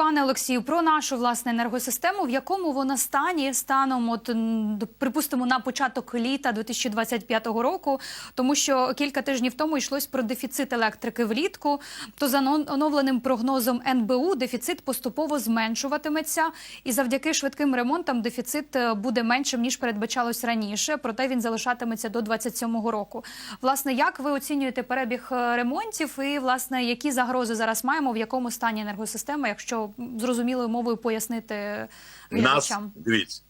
Пане Олексію, про нашу власне енергосистему, в якому вона стані станом, от припустимо, на початок літа 2025 року, тому що кілька тижнів тому йшлось про дефіцит електрики влітку. То за оновленим прогнозом НБУ дефіцит поступово зменшуватиметься, і завдяки швидким ремонтам дефіцит е, буде меншим ніж передбачалось раніше. Проте він залишатиметься до 27-го року. Власне, як ви оцінюєте перебіг е, ремонтів, і власне які загрози зараз маємо, в якому стані енергосистема, якщо зрозумілою мовою пояснити Нас дивіться,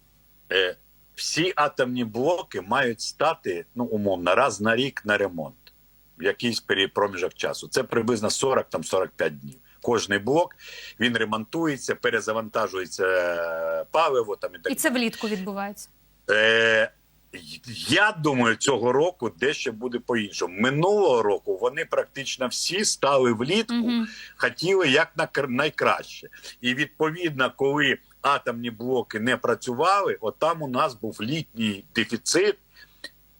е, всі атомні блоки мають стати ну умовно раз на рік на ремонт в якийсь період- проміжок часу. Це приблизно 40 там 45 днів. Кожний блок він ремонтується, перезавантажується е, паливо там і так І це влітку відбувається. Е, я думаю, цього року дещо буде по-іншому. Минулого року вони практично всі стали влітку, Мгм. хотіли як на кр- найкраще. І відповідно, коли атомні блоки не працювали, от там у нас був літній дефіцит.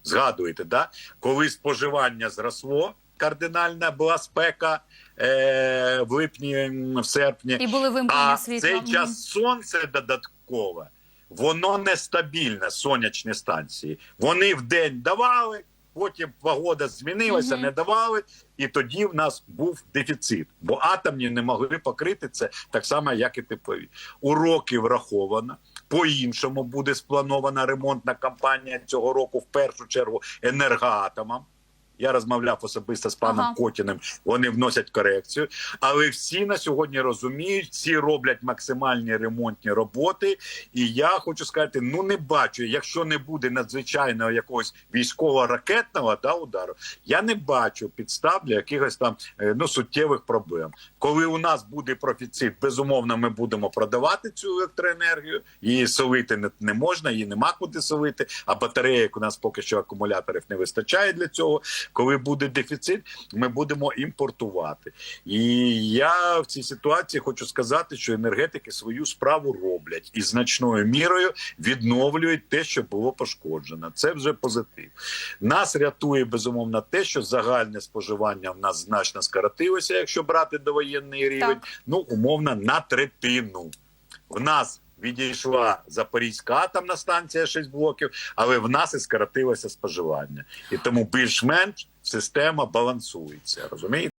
Згадуєте, да? коли споживання зросло, кардинальна була спека е, в липні, в серпні. І були вимкнення А в цей час сонце додаткове, воно нестабільне, сонячні станції. Вони вдень давали, потім погода змінилася, Мгм. не давали, і тоді в нас був дефіцит. Бо атомні не могли покрити це так само, як і теплові. Уроки враховано. По-іншому буде спланована ремонтна кампанія цього року, в першу чергу, енергоатомам. Я розмовляв особисто з паном Ага. Котіним. Вони вносять корекцію, але всі на сьогодні розуміють, всі роблять максимальні ремонтні роботи. І я хочу сказати: ну не бачу, якщо не буде надзвичайного якогось військово-ракетного да, удару, я не бачу підстав для якихось там е, ну суттєвих проблем. Коли у нас буде профіцит, безумовно, ми будемо продавати цю електроенергію. Її солити не, не можна, її нема куди солити. А батареїк у нас поки що акумуляторів не вистачає для цього. Коли буде дефіцит, ми будемо імпортувати. І я в цій ситуації хочу сказати, що енергетики свою справу роблять і значною мірою відновлюють те, що було пошкоджено. Це вже позитив. Нас рятує безумовно те, що загальне споживання в нас значно скоротилося, якщо брати довоєнний рівень, Так. ну умовно на третину. В нас відійшла Запорізька атомна станція 6 блоків, але в нас і скоротилося споживання. І тому більш-менш система балансується. Розумієте?